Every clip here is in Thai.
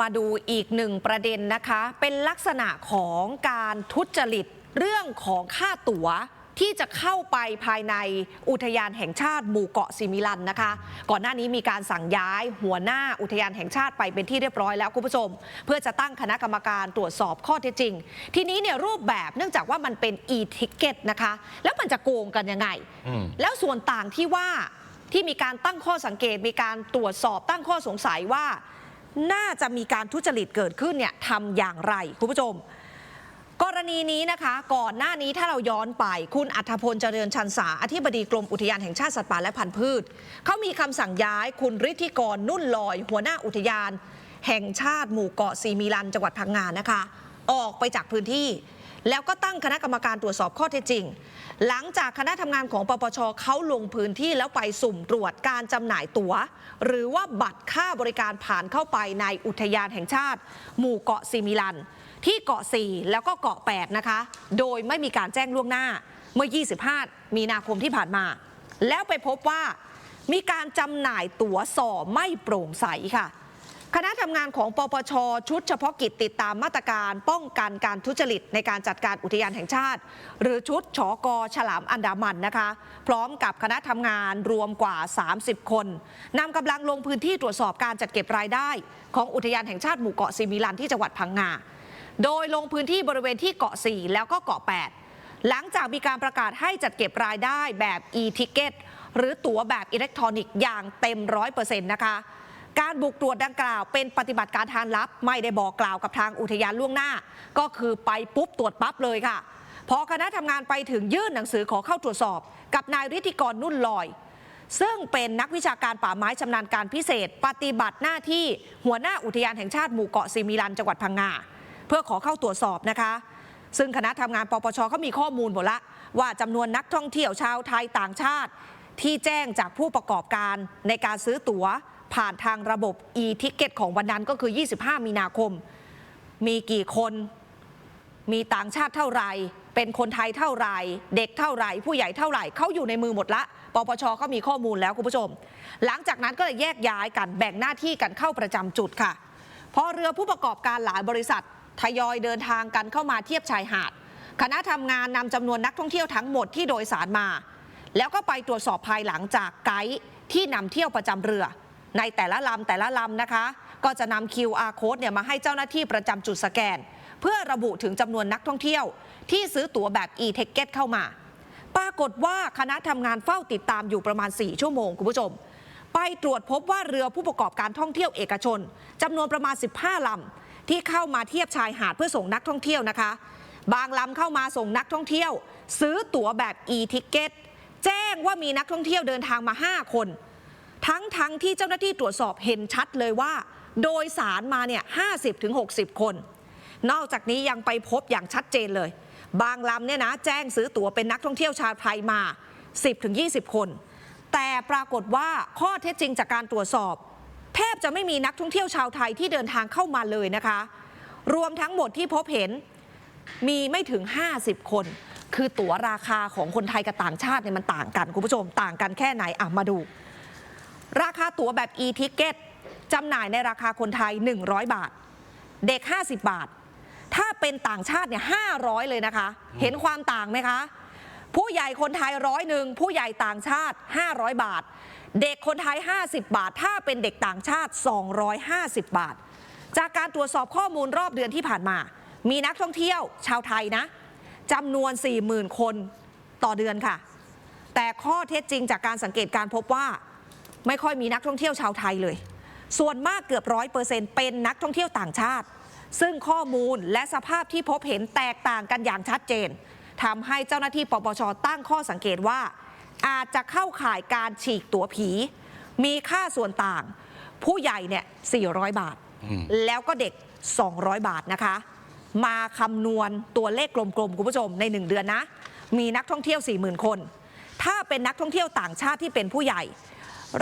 มาดูอีกหนึ่งประเด็นนะคะ เป็นลักษณะของการทุจริตเรื่องของค่าตั๋วที่จะเข้าไปภายในอุทยานแห่งชาติหมู่เกาะซิมิลันนะคะ ก่อนหน้านี้มีการสั่งย้ายหัวหน้าอุทยานแห่งชาติไปเป็นที่เรียบร้อยแล้วคุณผู้ชม เพื่อจะตั้งคณะกรรมการตรวจสอบข้อเท็จจริง ทีนี้เนี่ยรูปแบบเนื่องจากว่ามันเป็น e-ticket นะคะ แล้วมันจะโกงกันยังไงอืมแล้วส่วนต่างที่ว่าที่มีการตั้งข้อสังเกตมีการตรวจสอบตั้งข้อสงสัยว่า น่าจะมีการทุจริตเกิดขึ้นเนี่ยทำอย่างไรคุณผู้ชม กรณีนี้นะคะ ก่อนหน้านี้ถ้าเราย้อนไป คุณอัธพลเจริญชันสาอธิบดีกรมอุทยานแห่งชาติสัตว์ป่าและพันธุ์พืชเขามีคำสั่งย้ายคุณฤทธิกรนุ่นลอย หัวหน้าอุทยาน แห่งชาติหมู่เกาะซีมีลันจังหวัดพังงานนะคะ ออกไปจากพื้นที่ แล้วก็ตั้งคณะกรรมการตรวจสอบข้อเท็จจริง หลังจากคณะทำงานของปปชเขาลงพื้นที่แล้วไปสุ่มตรวจการจำหน่ายตั๋ว หรือว่าบัตรค่าบริการผ่านเข้าไปในอุทยานแห่งชาติ หมู่เกาะซีมิลัน ที่เกาะ 4 แล้วก็เกาะ 8 นะคะ โดยไม่มีการแจ้งล่วงหน้าเมื่อ 25 มีนาคมที่ผ่านมา แล้วไปพบว่ามีการจำหน่ายตั๋วส่อไม่โปร่งใสค่ะ คณะทำงานของปปช ชุดเฉพาะกิจติดตามมาตรการป้องกันการทุจริตในการจัดการอุทยานแห่งชาติ หรือชุดชอกอฉลามอันดามันนะคะ พร้อมกับคณะทำงานรวมกว่า 30 คนนำกำลังลงพื้นที่ตรวจสอบการจัดเก็บรายได้ ของอุทยานแห่งชาติหมู่เกาะซิมิลันที่จังหวัดพังงาโดยลงพื้นที่บริเวณที่เกาะ 4 แล้วก็เกาะ 8 หลังจากมีการประกาศให้จัดเก็บรายได้แบบ e-ticket หรือตั๋วแบบอิเล็กทรอนิกส์อย่างเต็มร้อยเปอร์เซ็นต์นะคะ การบุกตรวจดังกล่าว เป็นปฏิบัติการทางลับ ไม่ได้บอกกล่าวกับทางอุทยานล่วงหน้า ก็คือไปปุ๊บตรวจปั๊บเลยค่ะ พอคณะทำงานไปถึงยื่นหนังสือขอเข้าตรวจสอบ กับนายฤทธิกรนุ่นลอย ซึ่งเป็นนักวิชาการป่าไม้ชำนาญการพิเศษ ปฏิบัติหน้าที่หัวหน้าอุทยานแห่งชาติหมู่เกาะซีมิลันจังหวัดพังงาเพื่อขอเข้าตรวจสอบนะคะ ซึ่งคณะทำงานปปชเขามีข้อมูลหมดละว่าจำนวนนักท่องเที่ยวชาวไทยต่างชาติ ที่แจ้งจากผู้ประกอบการในการซื้อตั๋ว ผ่านทางระบบ e-ticket ของวันนั้นก็คือ 25 มีนาคม มีกี่คน มีต่างชาติเท่าไหร่ เป็นคนไทยเท่าไหร่ เด็กเท่าไหร่ ผู้ใหญ่เท่าไหร่ เขาอยู่ในมือหมดละ ปปชก็มีข้อมูลแล้วคุณผู้ชม หลังจากนั้นก็เลยแยกย้ายกันแบ่งหน้าที่กันเข้าประจำจุดค่ะ พอเรือผู้ประกอบการหลายบริษัททยอยเดินทางกันเข้ามาเทียบชายหาด คณะทำงานนำจำนวนนักท่องเที่ยวทั้งหมดที่โดยสารมา แล้วก็ไปตรวจสอบภายหลังจากไกด์ที่นำเที่ยวประจำเรือ ในแต่ละลำแต่ละลำนะคะ ก็จะนำ QR code เนี่ยมาให้เจ้าหน้าที่ประจำจุดสแกน เพื่อระบุถึงจำนวนนักท่องเที่ยว ที่ซื้อตั๋วแบบ e-ticket เข้ามา ปรากฏว่าคณะทำงานเฝ้าติดตามอยู่ประมาณ 4 ชั่วโมงคุณผู้ชม ไปตรวจพบว่าเรือผู้ประกอบการท่องเที่ยวเอกชนจำนวนประมาณ 15ลำที่เข้ามาเทียบชายหาดเพื่อส่งนักท่องเที่ยวนะคะ บางลำเข้ามาส่งนักท่องเที่ยว ซื้อตั๋วแบบ e-ticket แจ้งว่ามีนักท่องเที่ยวเดินทางมา 5 คน ทั้งทั้งที่เจ้าหน้าที่ตรวจสอบเห็นชัดเลยว่า โดยสารมาเนี่ย50ถึง60คน นอกจากนี้ยังไปพบอย่างชัดเจนเลย บางลำเนี่ยนะแจ้งซื้อตั๋วเป็นนักท่องเที่ยวชาวไทยมา 10ถึง20 คน แต่ปรากฏว่าข้อเท็จจริงจากการตรวจสอบ แทบจะไม่มีนักท่องเที่ยวชาวไทยที่เดินทางเข้ามาเลยนะคะ รวมทั้งหมดที่พบเห็นมีไม่ถึง 50 คน คือตั๋วราคาของคนไทยกับต่างชาติเนี่ยมันต่างกันคุณผู้ชมต่างกันแค่ไหนอะมาดู ราคาตั๋วแบบ e-ticket จำหน่ายในราคาคนไทย 100 บาท เด็ก 50 บาท ถ้าเป็นต่างชาติเนี่ย500 เลยนะคะ เห็นความต่างไหมคะ ผู้ใหญ่คนไทยร้อยหนึ่งผู้ใหญ่ต่างชาติ 500 บาท เด็กคนไทย 50 บาท ถ้าเป็นเด็กต่างชาติ 250 บาท จากการตรวจสอบข้อมูลรอบเดือนที่ผ่านมา มีนักท่องเที่ยวชาวไทยนะจำนวน 40,000 คนต่อเดือนค่ะ แต่ข้อเท็จจริงจากการสังเกตการพบว่า ไม่ค่อยมีนักท่องเที่ยวชาวไทยเลย ส่วนมากเกือบร้อยเปอร์เซ็นต์เป็นนักท่องเที่ยวต่างชาติ ซึ่งข้อมูลและสภาพที่พบเห็นแตกต่างกันอย่างชัดเจนทำให้เจ้าหน้าที่ปปชตั้งข้อสังเกตว่า อาจจะเข้าข่ายการฉีกตั๋วผี มีค่าส่วนต่าง ผู้ใหญ่เนี่ย400 บาท แล้วก็เด็ก 200 บาทนะคะ มาคำนวณตัวเลขกลมๆ คุณผู้ชมใน 1 เดือนนะ มีนักท่องเที่ยว 40,000 คน ถ้าเป็นนักท่องเที่ยวต่างชาติที่เป็นผู้ใหญ่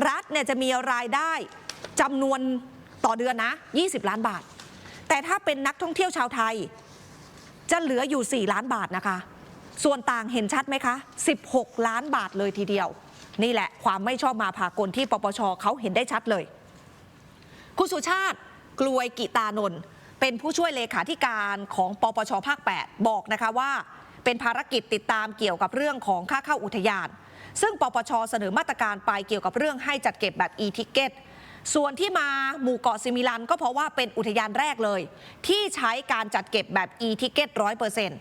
รัฐเนี่ยจะมีรายได้จำนวนต่อเดือนนะ 20 ล้านบาท แต่ถ้าเป็นนักท่องเที่ยวชาวไทย จะเหลืออยู่ 4 ล้านบาทนะคะ ส่วนต่างเห็นชัดไหมคะ 16 ล้านบาทเลยทีเดียว นี่แหละความไม่ชอบมาพากลที่ปปชเขาเห็นได้ชัดเลย คุณสุชาติกลวยกิตานนท์เป็นผู้ช่วยเลขาธิการของปปชภาค 8 บอกนะคะว่า เป็นภารกิจติดตามเกี่ยวกับเรื่องของค่าเข้าอุทยาน ซึ่งปปชเสนอมาตรการไปเกี่ยวกับเรื่องให้จัดเก็บแบบ e-ticket ส่วนที่มาหมู่เกาะซิมิลัน ก็เพราะว่าเป็นอุทยานแรกเลย ที่ใช้การจัดเก็บแบบ e-ticket ร้อยเปอร์เซ็นต์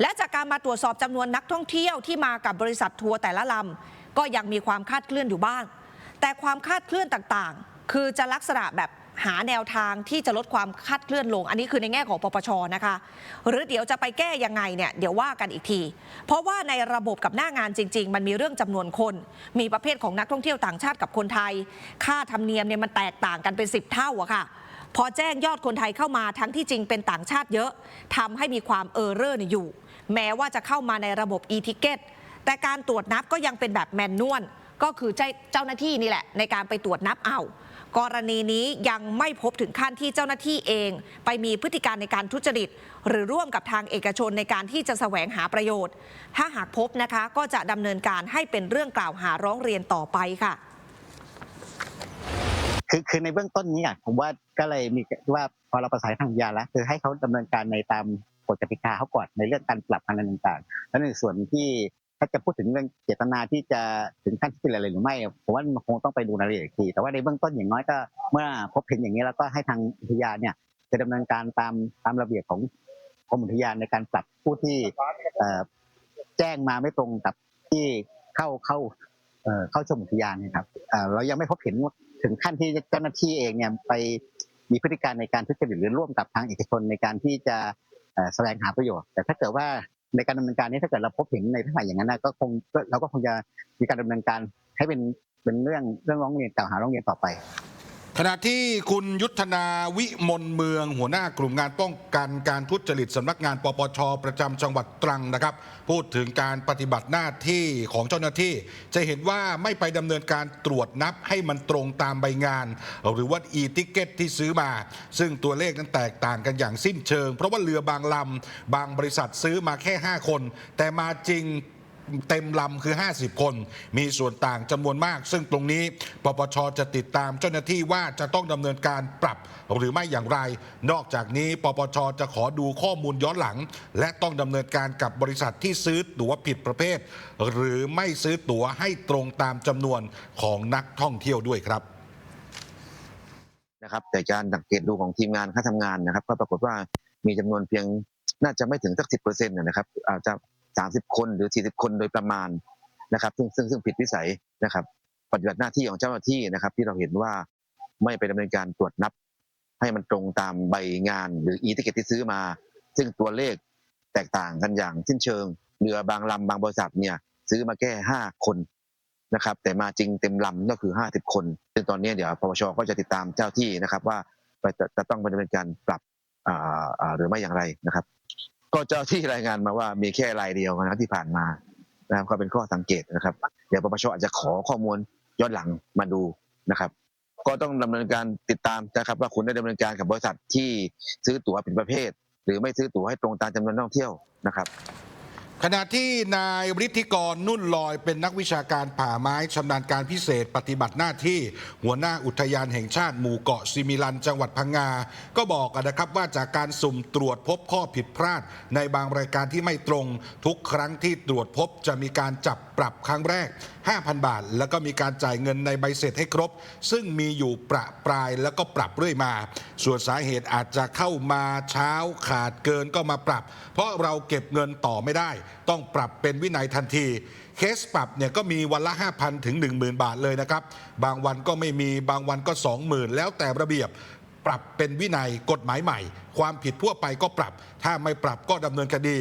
และจากการมาตรวจสอบจำนวนนักท่องเที่ยวที่มากับบริษัททัวร์แต่ละลำก็ยังมีความคาดเคลื่อนอยู่บ้าง แต่ความคาดเคลื่อนต่างๆ คือจะลักษณะแบบ หาแนวทางที่จะลดความคาดเคลื่อนลง อันนี้คือในแง่ของปปชนะคะ หรือเดี๋ยวจะไปแก้ยังไงเนี่ยเดี๋ยวว่ากันอีกที เพราะว่าในระบบกับหน้างานจริง ๆ มันมีเรื่องจำนวนคน มีประเภทของนักท่องเที่ยวต่างชาติกับคนไทย ค่าธรรมเนียมเนี่ยมันแตกต่างกันเป็น 10 เท่าอะค่ะพอแจ้งยอดคนไทยเข้ามาทั้งที่จริงเป็นต่างชาติเยอะทำให้มีความเออร์เรอร์อยู่ แม้ว่าจะเข้ามาในระบบ e-ticket แต่การตรวจนับก็ยังเป็นแบบแมนนวลก็คือเจ้าหน้าที่นี่แหละ ในการไปตรวจนับเอา กรณีนี้ยังไม่พบถึงขั้นที่เจ้าหน้าที่เอง ไปมีพฤติการในการทุจริต หรือร่วมกับทางเอกชนในการที่จะแสวงหาประโยชน์ ถ้าหากพบนะคะก็จะดำเนินการให้เป็นเรื่องกล่าวหาร้องเรียนต่อไปค่ะคือคือในเบื้องต้นนี้อะผมว่าก็เลยมีว่าพอเราประสานทางยาแล้วคือให้เขาดำเนินการในตามกฎกติกาเขาก่อนในเรื่องการปรับอะไรต่างๆ แล้วในส่วนที่ ถ้าจะพูดถึงเรื่องเจตนาที่จะถึงขั้นที่อะไรหรือไม่ผมว่ามันคงต้องไปดูรายละเอียดอีกทีแต่ว่าในเบื้องต้นอย่างน้อยก็ เมื่อพบเห็นอย่างนี้แล้วก็ให้ทางอุทยานเนี่ยจะดำเนินการตามตามระเบียบของกรมอุทยานในการปรับผู้ที่แจ้งมาไม่ตรงกับที่เข้าเข้าเข้าชมอุทยานนะครับเอ่อเรายังไม่พบเห็นถึงขั้นที่เจ้าหน้าที่เองเนี่ยไปมีพฤติการในการทุจริตหรือร่วมกับทางเอกชนในการที่จะแสวงหาประโยชน์ แต่ถ้าเกิดว่า ในการดำเนินการนี้ถ้าเกิดเราพบเห็นในลักษณะอย่างนั้นนะก็คงเราก็คงจะมีการดำเนินการให้เป็นเป็นเรื่องเรื่องร้องเรียนกล่าวหาร้องเรียนต่อไป ขณะที่คุณยุทธนาวิมลเมือง หัวหน้ากลุ่มงานป้องกันการทุจริตสำนักงานปปชประจำจังหวัดตรังนะครับ พูดถึงการปฏิบัติหน้าที่ของเจ้าหน้าที่ จะเห็นว่าไม่ไปดำเนินการตรวจนับให้มันตรงตามใบงาน หรือว่า e ติเกตที่ซื้อมา ซึ่งตัวเลขนั้นแตกต่างกันอย่างสิ้นเชิง เพราะว่าเรือบางลำบางบริษัทซื้อมาแค่ 5 คน แต่มาจริง เต็มลำคือ 50 คน มีส่วนต่างจำนวนมาก ซึ่งตรงนี้ปปชจะติดตามเจ้าหน้าที่ว่าจะต้องดำเนินการปรับหรือไม่อย่างไร นอกจากนี้ ปปชจะขอดูข้อมูลย้อนหลัง และต้องดำเนินการกับบริษัทที่ซื้อตั๋วผิดประเภท หรือไม่ซื้อตั๋วให้ตรงตามจำนวนของนักท่องเที่ยวด้วยครับนะครับแต่การสังเกตดูของทีมงานค่าทำงานนะครับ ก็ปรากฏว่ามีจำนวนเพียงน่าจะไม่ถึงสักสิบเปอร์เซ็นต์นะครับอาจจะ สามสิบคนหรือสี่สิบคนโดยประมาณนะครับซึ่งซึ่งซึ่งผิดวิสัยนะครับ ปฏิบัติหน้าที่ของเจ้าหน้าที่นะครับ ที่เราเห็นว่าไม่ไปดำเนินการตรวจนับ ให้มันตรงตามใบงานหรืออีติเกตที่ซื้อมา ซึ่งตัวเลขแตกต่างกันอย่างสิ้นเชิงเรือบางลำบางบริษัทเนี่ยซื้อมาแค่ห้าคนนะครับ แต่มาจริงเต็มลำก็คือห้าสิบคนซึ่งตอนนี้เดี๋ยวปปชก็จะติดตามเจ้าที่นะครับ ว่าจะต้องดำเนินการปรับอ่าหรือไม่อย่างไรนะครับ ก็เจ้าที่รายงานมาว่ามีแค่รายเดียวนะที่ผ่านมานะครับก็เป็นข้อสังเกตนะครับ เดี๋ยวปปชอาจจะขอข้อมูลย้อนหลังมาดูนะครับ ก็ต้องดำเนินการติดตามนะครับ ว่าคุณได้ดำเนินการกับบริษัทที่ซื้อตั๋วผิดประเภท หรือไม่ซื้อตั๋วให้ตรงตามจำนวนนักท่องเที่ยวนะครับ ขณะที่นายฤทธิกรนุ่นลอยเป็นนักวิชาการป่าไม้ชำนาญการพิเศษปฏิบัติหน้าที่ หัวหน้าอุทยานแห่งชาติหมู่เกาะซิมิลัน จังหวัดพังงา ก็บอกนะครับว่าจากการสุ่มตรวจพบข้อผิดพลาด ในบางรายการที่ไม่ตรง ทุกครั้งที่ตรวจพบจะมีการจับปรับครั้งแรก5,000 บาท แล้วก็มีการจ่ายเงินในใบเสร็จให้ครบ ซึ่งมีอยู่ประปรายแล้วก็ปรับเรื่อยมา ส่วนสาเหตุอาจจะเข้ามาเช้าขาดเกินก็มาปรับ เพราะเราเก็บเงินต่อไม่ได้ ต้องปรับเป็นวินัยทันทีเคสปรับเนี่ยก็มีวันละ 5,000 ถึง 10,000 บาทเลยนะครับ บางวันก็ไม่มีบางวันก็ 20,000 แล้วแต่ระเบียบ ปรับเป็นวินัยกฎหมายใหม่ ความผิดทั่วไปก็ปรับ ถ้าไม่ปรับก็ดำเนินคดี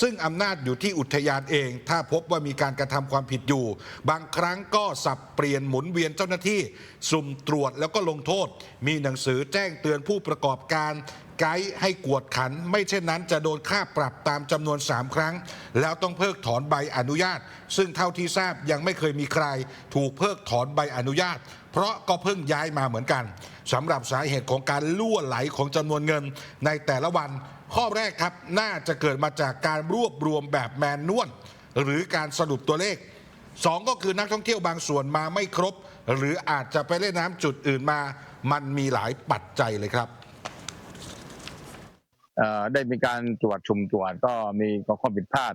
ซึ่งอำนาจอยู่ที่อุทยานเอง ถ้าพบว่ามีการกระทำความผิดอยู่ บางครั้งก็สับเปลี่ยนหมุนเวียนเจ้าหน้าที่ สุ่มตรวจแล้วก็ลงโทษ มีหนังสือแจ้งเตือนผู้ประกอบการไกด์ให้กวดขัน ไม่เช่นนั้นจะโดนค่าปรับตามจำนวน 3 ครั้ง แล้วต้องเพิกถอนใบอนุญาต ซึ่งเท่าที่ทราบยังไม่เคยมีใคร ถูกเพิกถอนใบอนุญาต เพราะก็เพิ่งย้ายมาเหมือนกัน สำหรับสาเหตุของการล่วไหลของจำนวนเงินในแต่ละวัน ข้อแรกครับน่าจะเกิดมาจากการรวบรวมแบบแมนนวลหรือการสรุปตัวเลขสองก็คือนักท่องเที่ยวบางส่วนมาไม่ครบ หรืออาจจะไปเล่นน้ำจุดอื่นมา มันมีหลายปัจจัยเลยครับได้มีการตรวจชุมตรวจก็มีข้อผิดพลาด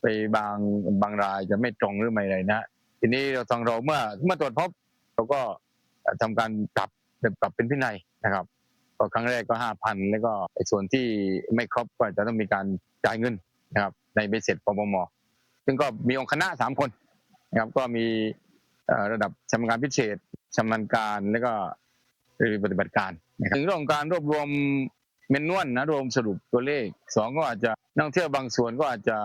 ไปบางบางรายจะไม่ตรงหรือไม่ไรนะ ทีนี้เราทางเราเมื่อเมื่อตรวจพบเราก็เอ่อทำการป รับปรับเป็นพินัยนะครับก็ครั้งแรกก็ห้าพันแล้วก็ส่วนที่ไม่ครบก็จะต้องมีการจ่ายเงินนะครับในใบเสร็จปปมซึ่งก็มีองค์คณะสามคนนะครับก็มีระดับชำนาญการพิเศษชำนาญการแล้วก็ปฏิบัติการถึงเรื่องของการรวบรวมเมนนวลนะรวมสรุปตัวเลขสองก็อาจจะนักท่งเที่ยวบางส่วนก็อาจจะ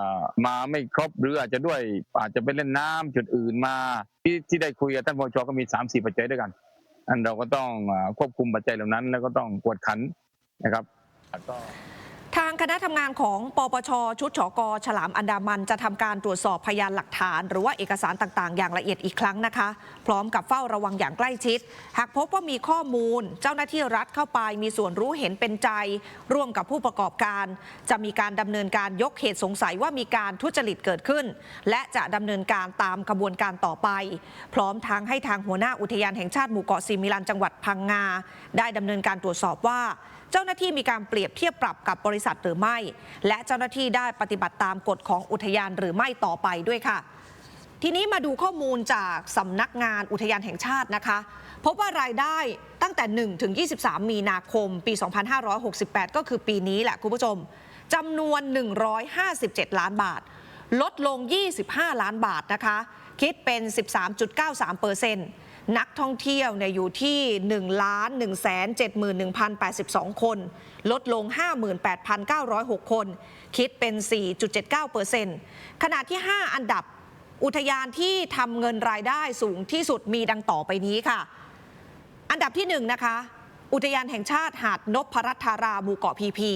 มาไม่ครบหรืออาจจะด้วยอาจจะไปเล่นน้ำจุดอื่นมาที่ที่ได้คุยกับท่านพชก็มีสามสี่ปัจจัยด้วยกัน อันเราก็ต้องควบคุมปัจจัยเหล่านั้น แล้วก็ต้องกวดขันนะครับก็ คณะทำงานของปปช ชุดฉกฉลามอันดามันจะทำการตรวจสอบพยานหลักฐาน หรือว่าเอกสารต่างๆ อย่างละเอียดอีกครั้งนะคะ พร้อมกับเฝ้าระวังอย่างใกล้ชิด หากพบว่ามีข้อมูล เจ้าหน้าที่รัฐเข้าไปมีส่วนรู้เห็นเป็นใจ ร่วมกับผู้ประกอบการ จะมีการดำเนินการยกเหตุสงสัยว่ามีการทุจริตเกิดขึ้น และจะดำเนินการตามกระบวนการต่อไป พร้อมทั้งให้ทางหัวหน้าอุทยานแห่งชาติหมู่เกาะซีมิลันจังหวัดพังงาได้ดำเนินการตรวจสอบว่า เจ้าหน้าที่มีการเปรียบเทียบปรับกับบริษัทหรือไม่ และเจ้าหน้าที่ได้ปฏิบัติตามกฎของอุทยานหรือไม่ต่อไปด้วยค่ะ ทีนี้มาดูข้อมูลจากสำนักงานอุทยานแห่งชาตินะคะ พบว่ารายได้ตั้งแต่ 1 ถึง 23 มีนาคม ปี 2568 ก็คือปีนี้แหละคุณผู้ชมจำนวน 157 ล้านบาท ลดลง 25 ล้านบาทนะคะ คิดเป็น 13.93เปอร์เซ็นต์ นักท่องเที่ยวเนี่ยอยู่ที่1ล้าน1 7 1 0 8 2 คน ลดลง 58,906 คน คิดเป็น 4.79เปอร์เซ็นต์ขณะที่ 5 อันดับอุทยานที่ทำเงินรายได้สูงที่สุดมีดังต่อไปนี้ค่ะ อันดับที่ 1 นะคะ อุทยานแห่งชาติหาดนพรัตธาราหมู่เกาะพีพี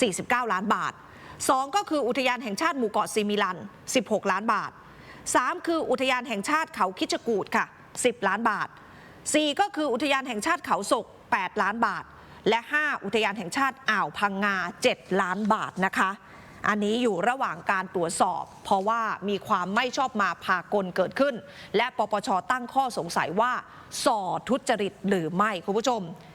49 ล้านบาท 2 ก็คืออุทยานแห่งชาติหมู่เกาะซีมิลัน 16 ล้านบาท 3 คืออุทยานแห่งชาติเขาคิชกูดค่ะ 10 ล้านบาท 4 ก็คืออุทยานแห่งชาติเขาศก 8 ล้านบาท และ 5 อุทยานแห่งชาติอ่าวพังงา 7 ล้านบาทนะคะ อันนี้อยู่ระหว่างการตรวจสอบ เพราะว่ามีความไม่ชอบมาพากลเกิดขึ้น และปปชตั้งข้อสงสัยว่าส่อทุจริตหรือไม่คุณผู้ชม